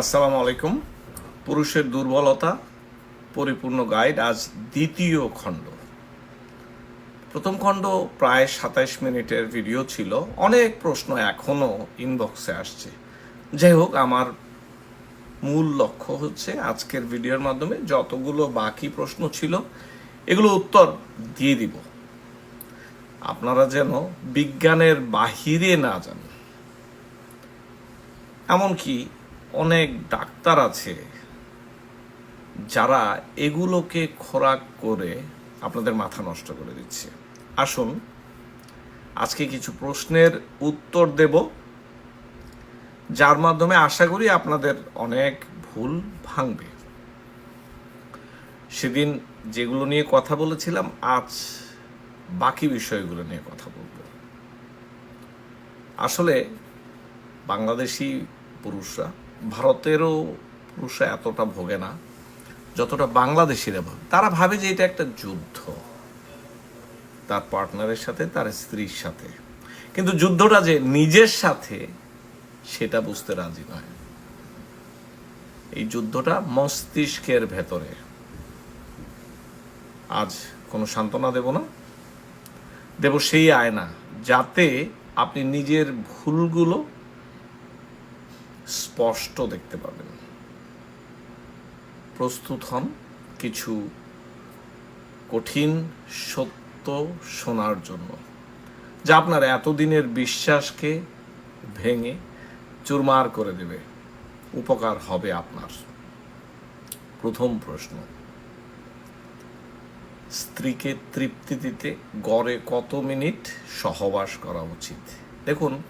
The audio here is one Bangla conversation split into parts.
আসসালামু আলাইকুম। পুরুষের দুর্বলতা, পরিপূর্ণ গাইড, আজ দ্বিতীয় খণ্ড। প্রথম খণ্ড প্রায় সাতাইশ মিনিটের ভিডিও ছিল। অনেক প্রশ্ন এখনও ইনবক্সে আসছে। যাই হোক, আমার মূল লক্ষ্য হচ্ছে আজকের ভিডিওর মাধ্যমে যতগুলো বাকি প্রশ্ন ছিল, এগুলো উত্তর দিয়ে দিব। আপনারা যেন বিজ্ঞানের বাহিরে না যান। এমনকি অনেক ডাক্তার আছে যারা এগুলোকে খোরাক করে আপনাদের মাথা নষ্ট করে দিচ্ছে। আসুন, আজকে কিছু প্রশ্নের উত্তর দেব, যার মাধ্যমে আশা করি আপনাদের অনেক ভুল ভাঙবে। সেদিন যেগুলো নিয়ে কথা বলেছিলাম, আজ বাকি বিষয়গুলো নিয়ে কথা বলব। আসলে বাংলাদেশি পুরুষরা ভারতেরও পুরুষরা এতটা ভোগে না, যতটা বাংলাদেশিরা ভোগে। তারা ভাবে যে এটা একটা যুদ্ধ, তার পার্টনারের সাথে, তার স্ত্রীর সাথে। কিন্তু যুদ্ধটা যে নিজের সাথে, সেটা বুঝতে রাজি নয়। এই যুদ্ধটা মস্তিষ্কের ভেতরে। আজ কোনো সান্ত্বনা দেব না। দেব সেই আয়না, যাতে আপনি নিজের ভুলগুলো স্পষ্ট দেখতে পাবেন। প্রস্তুত হন কিছু কঠিন সত্য শোনার জন্য, যা আপনার এতদিনের বিশ্বাসকে ভেঙে চুরমার করে দেবে। উপকার হবে আপনার। প্রথম প্রশ্ন, স্ত্রীকে তৃপ্তি দিতে গড়ে কত মিনিট সহবাস করা উচিত? দেখুন,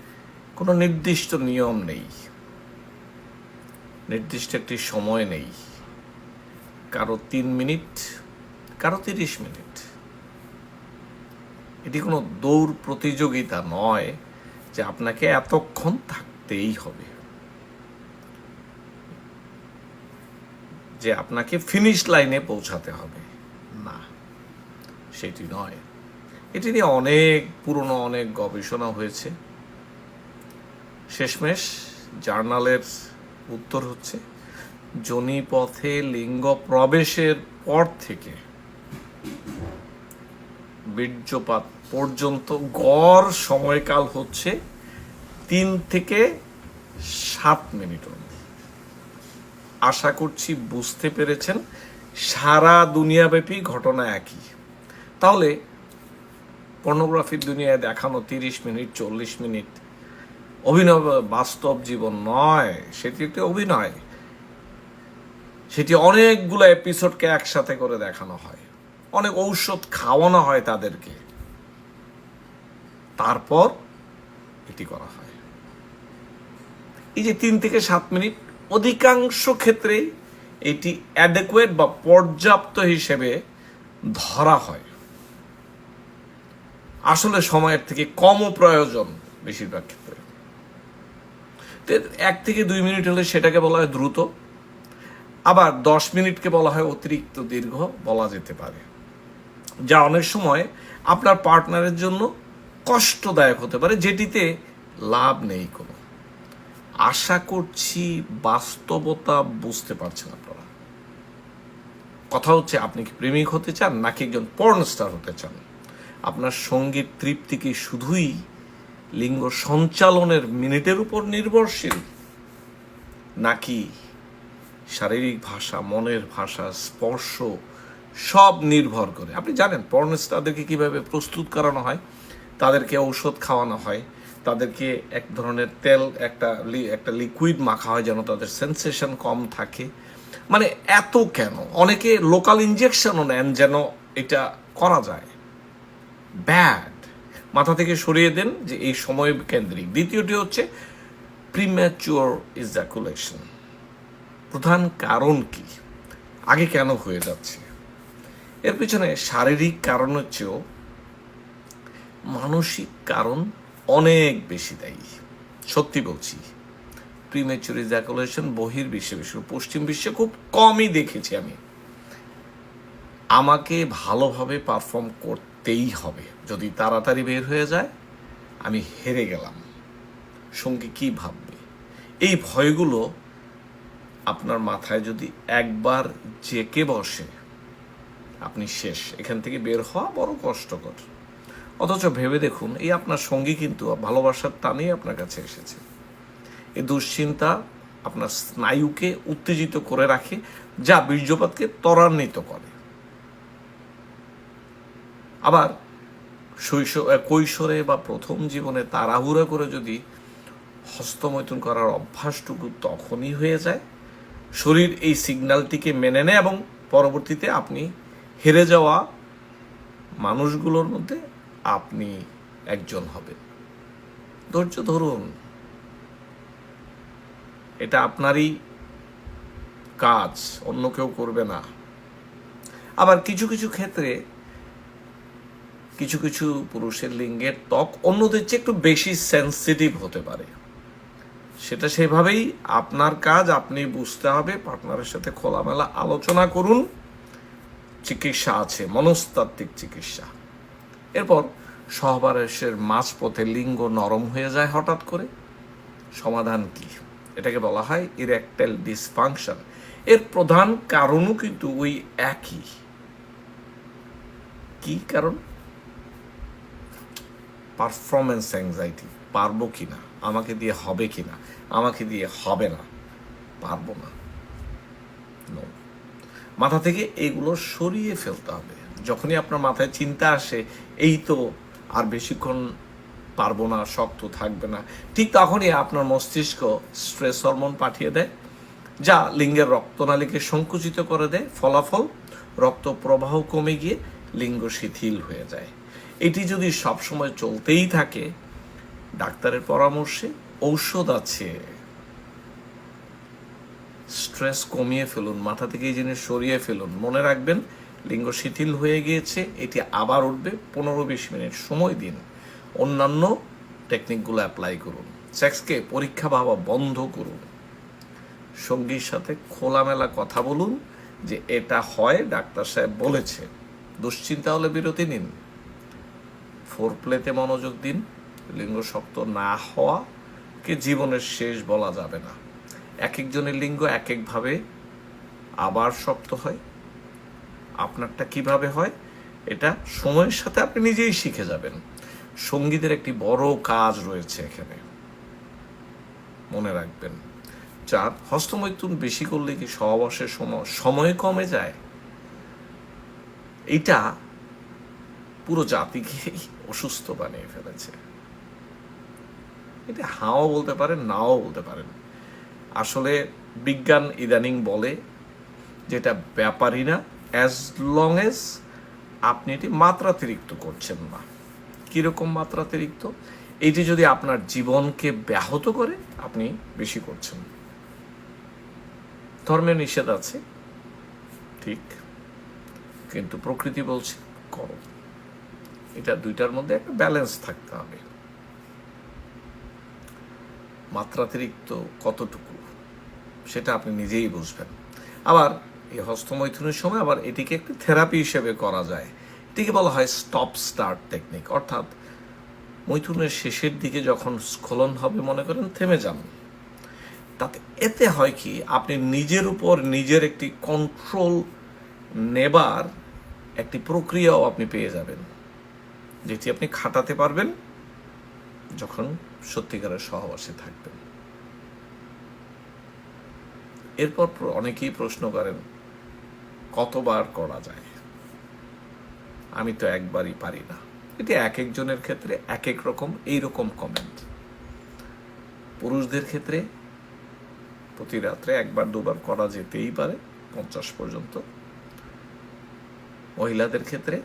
কোনো নির্দিষ্ট নিয়ম নেই। নির্দিষ্ট একটি সময় নেই। কারও তিন মিনিট, কারও তিরিশ মিনিট। এটি কোনো দৌড় প্রতিযোগিতা নয় যে আপনাকে এতক্ষণ থাকতেই হবে। যে আপনাকে ফিনিশ লাইনে পৌঁছাতে হবে। না, সেটি নয়। এটি নিয়ে অনেক পুরনো, অনেক গবেষণা হয়েছে। শেষমেশ জার্নালের উত্তর হচ্ছে জনিপথে লিঙ্গ প্রবেশের পর থেকে বীর্যপাত পর্যন্ত গড় সময়কাল হচ্ছে তিন থেকে সাত মিনিট। আশা করছি বুঝতে পেরেছেন, সারা দুনিয়াব্যাপী ঘটনা একই তাহলে পর্নোগ্রাফির দুনিয়ায় দেখানো তিরিশ মিনিট, চল্লিশ মিনিট অভিনব বাস্তব জীবন নয়, সেটি একটি অভিনয়। সেটি অনেকগুলো এপিসোডকে একসাথে করে দেখানো হয়। অনেক ঔষধ খাওয়ানো হয় তাদেরকে। তারপর এটি করা হয়। এই যে তিন থেকে সাত মিনিট, অধিকাংশ ক্ষেত্রেই এটি অ্যাডেকুয়েট বা পর্যাপ্ত হিসেবে ধরা হয়। আসলে সময়ের থেকে কমও প্রয়োজন বেশিরভাগ ক্ষেত্রে। এক থেকে দুই মিনিট হলে সেটাকে বলা হয় দ্রুত। আবার দশ মিনিটকে বলা হয় অতিরিক্ত দীর্ঘ বলা যেতে পারে। যা অনেক সময় আপনার পার্টনারের জন্য কষ্টদায়ক হতে পারে, যেটিতে লাভ নেই কোনো। আশা করছি বাস্তবতা বুঝতে পারছেন আপনারা। কথা হচ্ছে, আপনি কি প্রেমিক হতে চান নাকি একজন পর্ন স্টার হতে চান? আপনার সংগীত তৃপ্তি কি শুধুই লিঙ্গ সঞ্চালনের মিনিটের উপর নির্ভরশীল। নাকি শারীরিক ভাষা, মনের ভাষা, স্পর্শ সব নির্ভর করে? আপনি জানেন পর্নস্টারদেরকে কীভাবে প্রস্তুত করানো হয়? তাদেরকে ঔষধ খাওয়ানো হয়। তাদেরকে এক ধরনের তেল, একটা একটা লিকুইড মাখা হয় যেন তাদের সেন্সেশন কম থাকে। মানে এত কেন? অনেকে লোকাল ইঞ্জেকশনও নেন যেন এটা করা যায়। ব্যাড। মাথা থেকে সরিয়ে দেন যে এই সময় কেন্দ্রিক। দ্বিতীয়টি হচ্ছে প্রিম্যাচুয়ার ইজাকুলেশন প্রধান কারণ কি? আগে কেন হয়ে যাচ্ছে? এর পিছনে শারীরিক কারণের চেয়েও মানসিক কারণ অনেক বেশি দায়ী। সত্যি বলছি প্রিমেচুর ইজাকুলেশন বহির বিশ্বে বিশ্ব পশ্চিম বিশ্বে খুব কমই দেখেছি আমি। আমাকে ভালোভাবে পারফর্ম করতেই হবে। যদি তাড়াতাড়ি বের হয়ে যায়, আমি হেরে গেলাম। সঙ্গে কি ভাববে? এই ভয়গুলো আপনার মাথায় যদি একবার জেকে বসে, আপনি শেষ। এখান থেকে বের হওয়া বড় কষ্টকর। অথচ ভেবে দেখুন, এই আপনার সঙ্গী কিন্তু ভালোবাসার টানেই আপনার কাছে এসেছে। এই দুশ্চিন্তা আপনার স্নায়ুকে উত্তেজিত করে রাখে, যা বীর্যপাতকে ত্বরান্বিত করে। আবার শৈশব কৈশোরে বা প্রথম জীবনে তাড়াহুড়া করে যদি হস্তমৈথুন করার অভ্যাসটুকু তখনই হয়ে যায়, শরীর এই সিগন্যালটিকে মেনে নেয় এবং পরবর্তীতে আপনি হেরে যাওয়া মানুষগুলোর মধ্যে আপনি একজন হবেন। ধৈর্য ধরুন, এটা আপনারই কাজ, অন্য কেউ করবে না। আবার কিছু কিছু ক্ষেত্রে কিছু কিছু পুরুষের লিঙ্গের ত্বক অন্যদের চেয়ে একটু বেশি সেন্সিটিভ হতে পারে। সেটা সেভাবেই আপনার কাজ, আপনি বুঝতে হবে, পার্টনারের সাথে খোলামেলা আলোচনা করুন। চিকিৎসা আছে, মনস্তাত্ত্বিক চিকিৎসা। এরপর সহবাসের মাঝপথে লিঙ্গ নরম হয়ে যায় হঠাৎ করে। সমাধান কি? এটাকে বলা হয় ইরেকটাইল ডিসফাংশন এর প্রধান কারণও কিন্তু ওই একই। কি কারণ? পারফরমেন্স অ্যাংজাইটি পারব কি না আমাকে দিয়ে হবে কি না আমাকে দিয়ে হবে না। পারব না। মাথা থেকে এগুলো সরিয়ে ফেলতে হবে। যখনই আপনার মাথায় চিন্তা আসে, এই তো আর বেশিক্ষণ পারব না, শক্ত থাকবে না, ঠিক তখনই আপনার মস্তিষ্ক স্ট্রেস হরমোন পাঠিয়ে দেয়, যা লিঙ্গের রক্তনালীকে সংকুচিত করে দেয়। ফলাফল রক্ত প্রবাহ কমে গিয়ে লিঙ্গ শিথিল হয়ে যায়। এটি যদি সবসময় চলতেই থাকে, ডাক্তারের পরামর্শে ঔষধ আছে। স্ট্রেস কমিয়ে ফেলুন, মাথা থেকে এই জিনিস সরিয়ে ফেলুন। মনে রাখবেন, লিঙ্গ শিথিল হয়ে গিয়েছে, এটি আবার উঠবে পনেরো বিশ মিনিট সময় দিন। অন্যান্য টেকনিকগুলো অ্যাপ্লাই করুন, সেক্সকে পরীক্ষা ভাবা বন্ধ করুন। সঙ্গীর সাথে খোলামেলা কথা বলুন যে এটা হয়, ডাক্তার সাহেব বলেছে। দুশ্চিন্তা হলে বিরতি নিন। ফোর প্লেতে মনোযোগ দিন, লিঙ্গ শক্ত না হওয়াকে জীবনের শেষ বলা যাবে না। এক একজনের লিঙ্গ এক একভাবে আবার শক্ত হয়। আপনারটা কীভাবে হয়? এটা সময়ের সাথে আপনি নিজেই শিখে যাবেন। সঙ্গীতের একটি বড় কাজ রয়েছে এখানে। মনে রাখবেন। চার হস্তমৈথুন বেশি করলে কি সহবাসের সময় সময় কমে যায়? এটা পুরো জাতিকেই অসুস্থ বানিয়ে ফেলেছে। এটা হাও বলতে পারেন, নাও বলতে পারেন। আসলে বিজ্ঞান ইদানিং বলে যেটা ব্যাপারই না অ্যাজ লং এজ আপনি এটি মাত্রাতিরিক্ত করছেন না। কীরকম মাত্রাতিরিক্ত? এটি যদি আপনার জীবনকে ব্যাহত করে, আপনি বেশি করছেন। ধর্মে নিষেধ আছে, ঠিক। কিন্তু প্রকৃতি বলছে, করো। এটা দুইটার মধ্যে একটা ব্যালেন্স থাকতে হবে। মাত্রাতিরিক্ত কতটুকু, সেটা আপনি নিজেই বুঝবেন। আবার এই হস্তমৈথুনের সময় আবার এটিকে একটি থেরাপি হিসেবে করা যায়। এটিকে বলা হয় স্টপ স্টার্ট টেকনিক অর্থাৎ মৈথুনের শেষের দিকে যখন স্খলন হবে, মনে করেন থেমে যান। তাতে এতে হয় কি, আপনি নিজের উপর নিজের একটি কন্ট্রোল নেবার একটি প্রক্রিয়াও আপনি পেয়ে যাবেন। যেটি আপনি খাটাতে পারবেন যখন সত্যিকারের সহবাসে থাকবেন। এরপর অনেকেই প্রশ্ন করেন, কতবার করা যায়? আমি তো একবারই পারি না। এটি এক একজনের ক্ষেত্রে এক এক রকম এই রকম কমেন্ট পুরুষদের ক্ষেত্রে প্রতি রাত্রে একবার, দুবার করা যেতেই পারে, পঞ্চাশ পর্যন্ত। মহিলাদের ক্ষেত্রে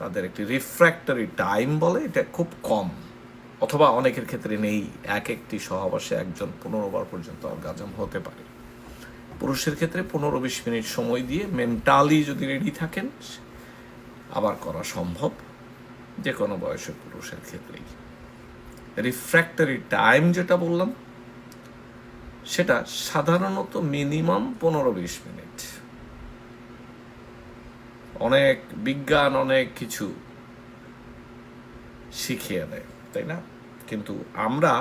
তাদের একটি রিফ্র্যাক্টরি টাইম বলে, এটা খুব কম। অথবা অনেকের ক্ষেত্রে নেই, এক একটি সহবাসে একজন পনেরো বার পর্যন্ত অর্গাজম হতে পারে। পুরুষের ক্ষেত্রে পনেরো বিশ মিনিট সময় দিয়ে মেন্টালি যদি রেডি থাকেন, আবার করা সম্ভব যে কোনো বয়সের পুরুষের ক্ষেত্রেই। রিফ্র্যাক্টরি টাইম যেটা বললাম, সেটা সাধারণত মিনিমাম পনেরো বিশ মিনিট। অনেক বিজ্ঞান, অনেক কিছু শিখিয়ে দেয়, তাই না? কিন্তু আমরা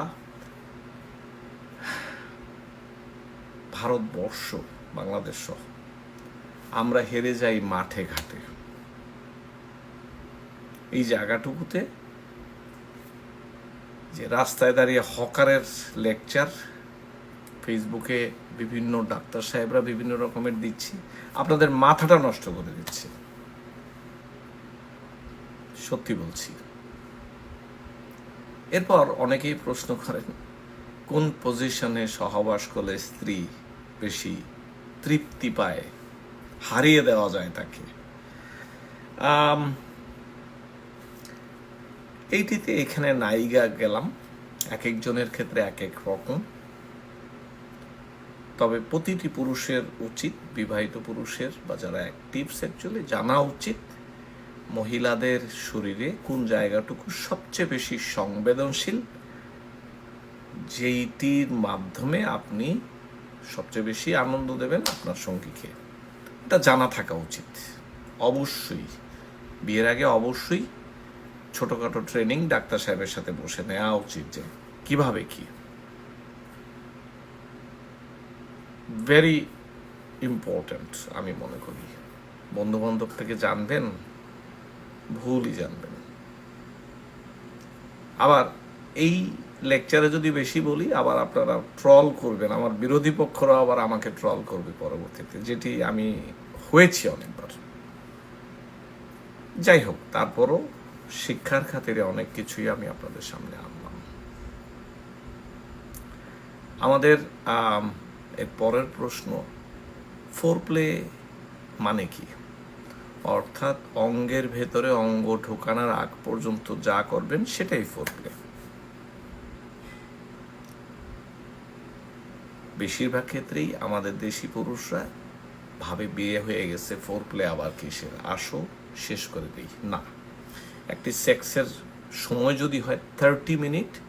ভারতবর্ষ, বাংলাদেশ সহ, আমরা হেরে যাই মাঠে ঘাটে। এই জায়গাটুকুতে যে রাস্তায় দাঁড়িয়ে হকারের লেকচার, ফেসবুকে বিভিন্ন ডাক্তার সাহেবরা বিভিন্ন রকমের দিচ্ছে, আপনাদের মাথাটা নষ্ট করে দিচ্ছে। সত্যি বলছি। এরপর অনেকেই প্রশ্ন করেন, কোন পজিশনে সহবাস করলে স্ত্রী বেশি তৃপ্তি পায়? হারিয়ে দেওয়া যায় তাকে। এইটিতে এখানে নায়িকা গেলাম। এক একজনের ক্ষেত্রে এক এক রকম। তবে প্রতিটি পুরুষের উচিত, বিবাহিত পুরুষের বা যারা অ্যাক্টিভস অ্যাকচুয়ালি জানা উচিত মহিলাদের শরীরে কোন জায়গাটুকু সবচেয়ে বেশি সংবেদনশীল? যেইটির মাধ্যমে আপনি সবচেয়ে বেশি আনন্দ দেবেন আপনার সঙ্গীকে। এটা জানা থাকা উচিত। অবশ্যই। বিয়ের আগে অবশ্যই ছোটখাটো ট্রেনিং ডাক্তার সাহেবের সাথে বসে নেওয়া উচিত যে কীভাবে কি। ভেরি ইম্পর্ট্যান্ট আমি মনে করি। বন্ধু বান্ধব থেকে জানবেন ভুলই জানবেন আবার এই লেকচারে যদি বেশি বলি আবার আপনারা ট্রল করবেন। আমার বিরোধী পক্ষরা আবার আমাকে ট্রল করবে পরবর্তীতে যেটি আমি হয়েছি অনেকবার। যাই হোক তারপরও শিক্ষার খাতিরে অনেক কিছুই আমি আপনাদের সামনে আনলাম। আমাদের আম, এর পরের প্রশ্ন ফোর প্লে মানে কি? অর্থাৎ অঙ্গের ভেতরে অঙ্গ ঢোকানোর আগ পর্যন্ত যা করবেন সেটাই ফোর প্লে বেশিরভাগ ক্ষেত্রেই আমাদের দেশি পুরুষরা ভাবে বিয়ে হয়ে গেছে ফোর প্লে আবার কিসের? আসো, শেষ করে দিই। না। একটি সেক্সের সময় যদি হয় থার্টি মিনিট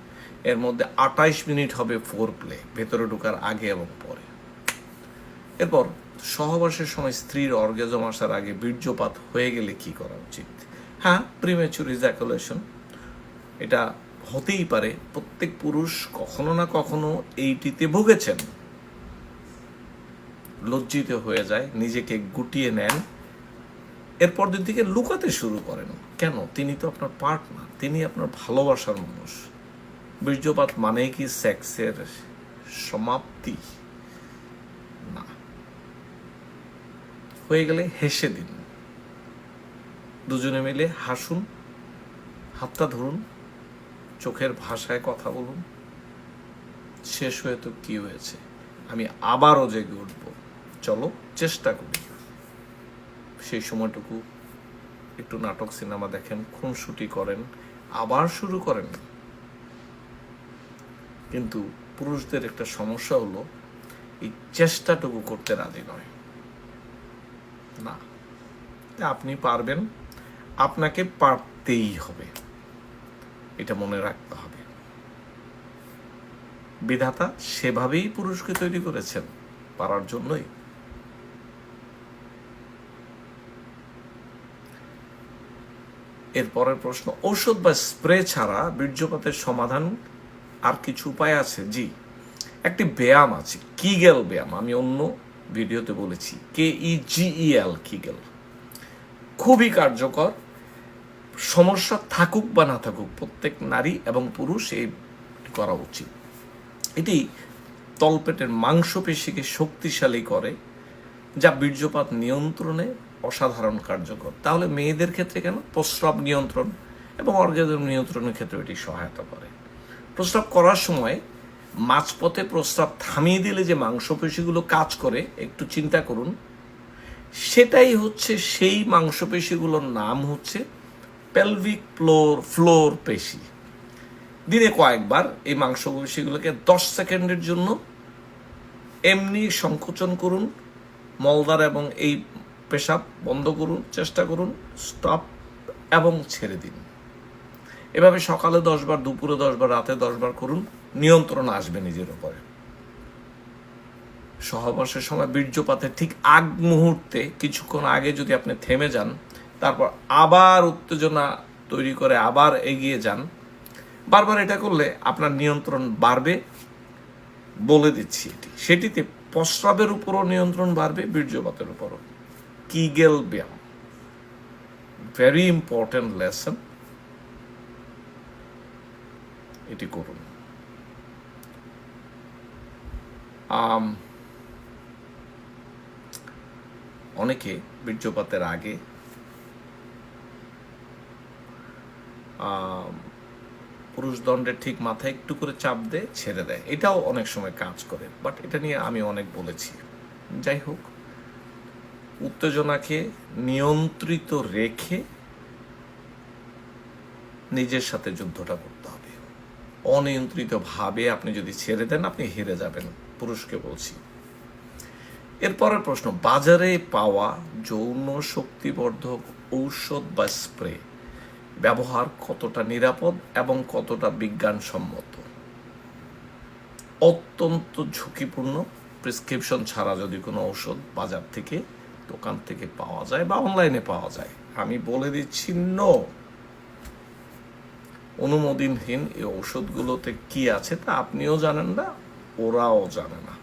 এর মধ্যে আটাইশ মিনিট হবে ফোর প্লে ভেতরে ঢোকার আগে এবং পরে। এরপর সহবাসের সময় স্ত্রীর অর্গেজম আসার আগে বীর্যপাত হয়ে গেলে কি করা উচিত? হ্যাঁ প্রিমেচুর ইজাকুলেশন এটা হতেই পারে, প্রত্যেক পুরুষ কখনো না কখনো এইটিতে ভুগেছেন। লজ্জিত হয়ে যায়, নিজেকে গুটিয়ে নেন। এরপর দিন থেকে লুকাতে শুরু করেন। কেন? তিনি তো আপনার পার্টনার তিনি আপনার ভালোবাসার মানুষ। বীর্যপাত মানে কি সেক্সের সমাপ্তি না হয়ে গেলে হেসে দিন। দুজনে মিলে হাসুন, হাতটা ধরুন, চোখের ভাষায় কথা বলুন। শেষ হয়ে তো কি হয়েছে? আমি আবারও জেগে উঠব। চলো, চেষ্টা করি। সেই সময়টুকু একটু নাটক সিনেমা দেখেন, খুনসুটি করেন, আবার শুরু করেন। কিন্তু পুরুষদের একটা সমস্যা হলো, এই চেষ্টাটুকু করতে রাজি নয়। না। আপনি পারবেন, আপনাকে পারতেই হবে। এটা মনে রাখতে হবে। বিধাতা সেভাবেই পুরুষকে তৈরি করেছেন, পারার জন্যই। এর পরের প্রশ্ন, ঔষধ বা স্প্রে ছাড়া বীর্যপাতের সমাধান আর কিছু উপায় আছে? জি, একটি ব্যায়াম আছে। কিগেল ব্যায়াম? আমি অন্য ভিডিওতে বলেছি কে ই জিইএল কিগেল খুবই কার্যকর, সমস্যা থাকুক বা না থাকুক, প্রত্যেক নারী এবং পুরুষ এই করা উচিত। এটি তলপেটের মাংসপেশিকে শক্তিশালী করে, যা বীর্যপাত নিয়ন্ত্রণে অসাধারণ কার্যকর। তাহলে মেয়েদের ক্ষেত্রে কেন? প্রস্রাব নিয়ন্ত্রণ এবং অর্গাজম নিয়ন্ত্রণের ক্ষেত্রে এটি সহায়তা করে। প্রস্রাব করার সময় মাঝপথে প্রস্রাব থামিয়ে দিলে যে মাংসপেশিগুলো কাজ করে, একটু চিন্তা করুন। সেটাই হচ্ছে সেই মাংসপেশিগুলোর নাম হচ্ছে পেলভিক ফ্লোর ফ্লোর পেশি। দিনে কয়েকবার এই মাংসপেশিগুলোকে দশ সেকেন্ডের জন্য এমনি সংকোচন করুন মলদার এবং এই পেশাব বন্ধ করুন, চেষ্টা করুন, স্টপ এবং ছেড়ে দিন। এভাবে সকালে দশবার, দুপুরে দশবার, রাতে দশবার করুন, নিয়ন্ত্রণ আসবে নিজের উপরে। সহবাসের সময় বীর্যপাতের ঠিক আগ মুহূর্তে, কিছুক্ষণ আগে যদি আপনি থেমে যান, তারপর আবার উত্তেজনা তৈরি করে আবার এগিয়ে যান, বারবার এটা করলে আপনার নিয়ন্ত্রণ বাড়বে বলে দিচ্ছি এটি। সেটিতে প্রস্রাবের উপরও নিয়ন্ত্রণ বাড়বে, বীর্যপাতের উপরও। কিগেল ব্যায়াম ভেরি ইম্পর্টেন্ট লেসন এটি করুন। অনেকে বীর্যপাতের আগে পুরুষ দণ্ডের ঠিক মাথায় একটু করে চাপ দেয় ছেড়ে দেয়। এটাও অনেক সময় কাজ করে বাট এটা নিয়ে আমি অনেক বলেছি। যাই হোক, উত্তেজনাকে নিয়ন্ত্রিত রেখে নিজের সাথে যুদ্ধটা করতে হবে। অনিয়ন্ত্রিত ভাবে আপনি যদি ছেড়ে দেন, আপনি হেরে যাবেন। পুরুষকে বলছি। এরপরের প্রশ্ন, বাজারে পাওয়া যৌন শক্তিবর্ধক ঔষধ বা স্প্রে ব্যবহার কতটা নিরাপদ এবং কতটা বিজ্ঞানসম্মত? অত্যন্ত ঝুঁকিপূর্ণ। প্রেসক্রিপশন ছাড়া যদি কোনো ঔষধ বাজার থেকে, দোকান থেকে পাওয়া যায় বা অনলাইনে পাওয়া যায়। আমি বলে দিচ্ছি নো অনুমোদনহীন এই ঔষধগুলোতে কি আছে তা আপনিও জানেন না, ওরাও জানে না।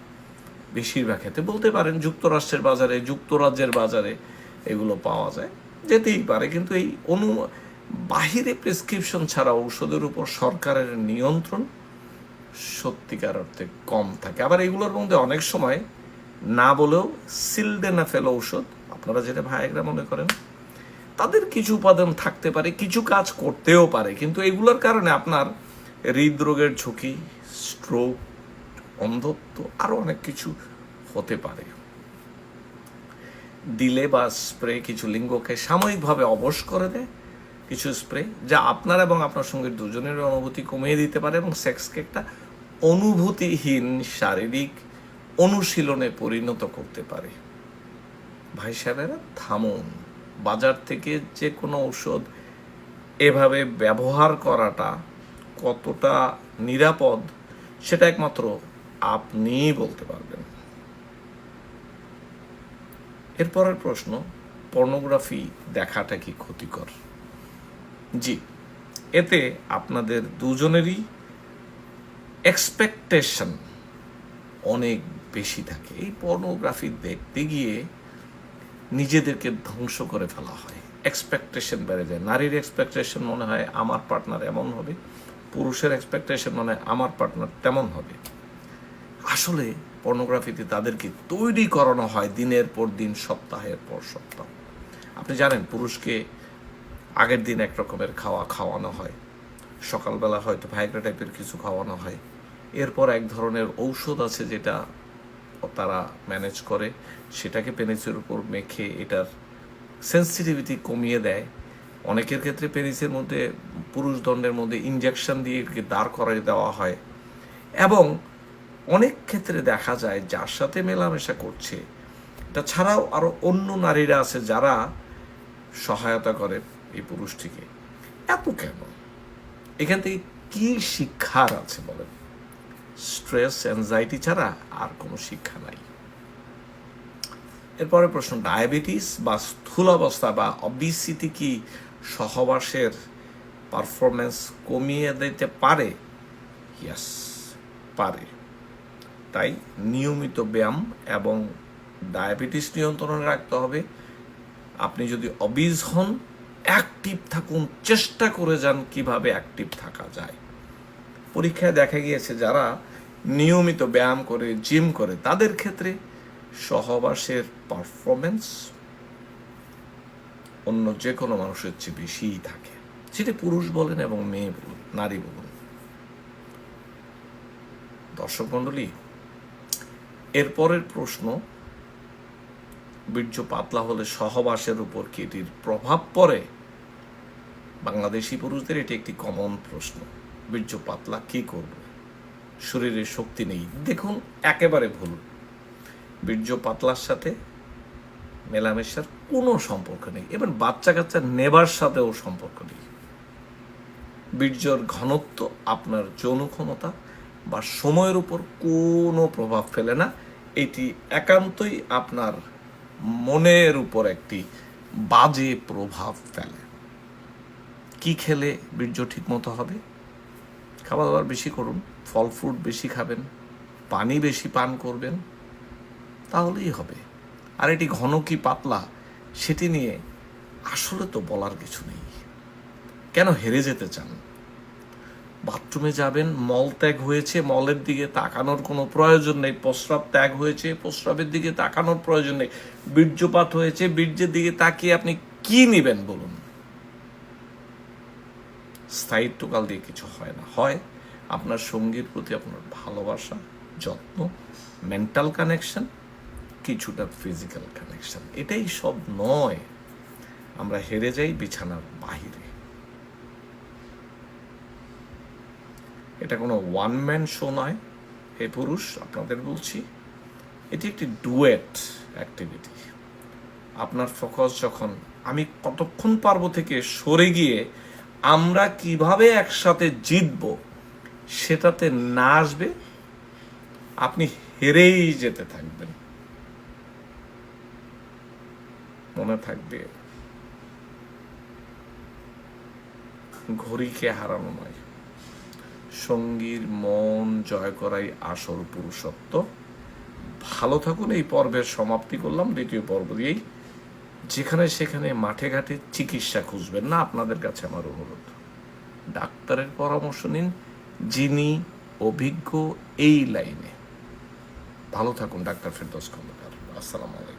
বেশিরভাগ ক্ষেত্রে বলতে পারেন যুক্তরাষ্ট্রের বাজারে, যুক্তরাজ্যের বাজারে এগুলো পাওয়া যায়, যেতেই পারে, কিন্তু এই অনু, বাহিরে প্রেসক্রিপশন ছাড়া ঔষধের উপর সরকারের নিয়ন্ত্রণ সত্যিকার অর্থে কম থাকে। আবার এগুলোর মধ্যে অনেক সময় না বলেও সিলডেনাফেল ঔষধ, আপনারা যেটা ভাইয়েরা মনে করেন তাদের কিছু উপাদান থাকতে পারে, কিছু কাজ করতেও পারে, কিন্তু এগুলোর কারণে আপনার হৃদরোগের ঝুঁকি স্ট্রোক অন্ধত্ব আরও অনেক কিছু হতে পারে। দিলে বা স্প্রে কিছু লিঙ্গকে সাময়িকভাবে অবশ করে দেয়, কিছু স্প্রে যা আপনার এবং আপনার সঙ্গে দুজনের অনুভূতি কমিয়ে দিতে পারে এবং সেক্সকে একটা অনুভূতিহীন, শারীরিক অনুশীলনে পরিণত করতে পারে। ভাই সাহেবেরা, থামুন। বাজার থেকে যে কোনো ঔষধ এভাবে ব্যবহার করাটা কতটা নিরাপদ, সেটা একমাত্র আপনিই বলতে পারবেন। এরপরের প্রশ্ন, পর্নোগ্রাফি দেখাটা কি ক্ষতিকর? জি, এতে আপনাদের দুজনেরই এক্সপেকটেশন অনেক বেশি থাকে। এই পর্নোগ্রাফি দেখতে গিয়ে নিজেদেরকে ধ্বংস করে ফেলা হয়। এক্সপেকটেশন বেড়ে যায়। নারীর এক্সপেকটেশন মনে হয় আমার পার্টনার এমন হবে, পুরুষের এক্সপেকটেশন মনে হয় আমার পার্টনার তেমন হবে। আসলে পর্নোগ্রাফিতে তাদেরকে তৈরি করানো হয় দিনের পর দিন, সপ্তাহের পর সপ্তাহ। আপনি জানেন, পুরুষকে আগের দিন এক রকমের খাওয়া খাওয়ানো হয়। সকালবেলা হয়তো ভাইগ্রা টাইপের কিছু খাওয়ানো হয়। এরপর এক ধরনের ঔষধ আছে যেটা তারা ম্যানেজ করে, সেটাকে পেনিসের উপর মেখে এটার সেন্সিটিভিটি কমিয়ে দেয়। অনেকের ক্ষেত্রে পেনিসের মধ্যে, পুরুষ দণ্ডের মধ্যে ইনজেকশন দিয়ে এটাকে দাঁড় করাই দেওয়া হয়। এবং অনেক ক্ষেত্রে দেখা যায়, যার সাথে মেলামেশা করছে, এটা ছাড়াও আরও অন্য নারীরা আছে যারা সহায়তা করে এই পুরুষটিকে। এত কেন? এখান থেকে কি শিক্ষার আছে বলেন? স্ট্রেস অ্যাংজাইটি ছাড়া আর কোনো শিক্ষা নাই। এরপরে প্রশ্ন, ডায়াবেটিস বা স্থূলাবস্থা বা অবিসিটি কি সহবাসের পারফরমেন্স কমিয়ে দিতে পারে? ইয়াস পারে। তাই নিয়মিত ব্যায়াম এবং ডায়াবেটিস নিয়ন্ত্রণে রাখতে হবে। আপনি যদি অবিজ হন অ্যাক্টিভ থাকুন, চেষ্টা করে যান কীভাবে অ্যাক্টিভ থাকা যায়। পরীক্ষায় দেখা গিয়েছে যারা নিয়মিত ব্যায়াম করে জিম করে, তাদের ক্ষেত্রে সহবাসের পারফরমেন্স অন্য যে কোনো মানুষের চেয়ে বেশিই থাকে। সেটা পুরুষ বলেন এবং মেয়ে বলুন, নারী বলুন। দর্শক মণ্ডলী এরপরের প্রশ্ন, বীর্য পাতলা হলে সহবাসের উপর কি এটির প্রভাব পড়ে? বাংলাদেশি পুরুষদের এটি একটি কমন প্রশ্ন। বীর্য পাতলা, কি করব? শরীরে শক্তি নেই। দেখুন, একেবারে ভুল। বীর্য পাতলার সাথে মেলামেশার কোনো সম্পর্ক নেই। এবং বাচ্চা কাচ্চা নেবার সাথেও সম্পর্ক নেই। বীর্যর ঘনত্ব আপনার যৌন ক্ষমতা বা সময়ের উপর কোনো প্রভাব ফেলে না। এটি একান্তই আপনার মনের উপর একটি বাজে প্রভাব ফেলে। কি খেলে বীর্য ঠিক মতো হবে? খাবার দাবার বেশি করুন, ফল ফ্রুট বেশি খাবেন, পানি বেশি পান করবেন, তাহলেই হবে। আর এটি ঘন কি পাতলা, সেটি নিয়ে আসলে তো বলার কিছু নেই। কেন হেরে যেতে চান? বাথরুমে যাবেন, মল ত্যাগ হয়েছে, মলের দিকে তাকানোর কোনো প্রয়োজন নেই, প্রস্রাব ত্যাগ হয়েছে, প্রস্রাবের দিকে তাকানোর প্রয়োজন নেই, বীর্যপাত হয়েছে, বীর্যের দিকে তাকিয়ে আপনি কি নেবেন বলুন? স্থায়িত্বকাল দিয়ে কিছু হয় না। হয় আপনার সঙ্গীর প্রতি আপনার ভালোবাসা, যত্ন মেন্টাল কানেকশন কিছুটা ফিজিক্যাল কানেকশন এটাই সব নয়। আমরা হেরে যাই বিছানার বাহিরে। এটা কোনো ওয়ান ম্যান শো নয়। হে পুরুষ, আপনাদের বলছি, এটি একটি ডুয়েট অ্যাক্টিভিটি আপনার ফোকাস যখন আমি কতক্ষণ পারব থেকে সরে গিয়ে আমরা কীভাবে একসাথে জিতব সেটাতে না আসবে, আপনি হেরেই যেতে থাকবেন। মনে থাকবে, ঘড়িকে হারানো নয়। সঙ্গীর মন জয় করাই আসল পুরুষত্ব। ভালো থাকুন, এই পর্বের সমাপ্তি করলাম, দ্বিতীয় পর্ব দিয়েই যেখানে সেখানে মাঠে ঘাটে চিকিৎসা খুঁজবেন না, আপনাদের কাছে আমার অনুরোধ। ডাক্তারের পরামর্শ নিন, যিনি অভিজ্ঞ এই লাইনে। ভালো থাকুন, ডাক্তার ফেরদৌস খন্দকার। আসসালামু আলাইকুম।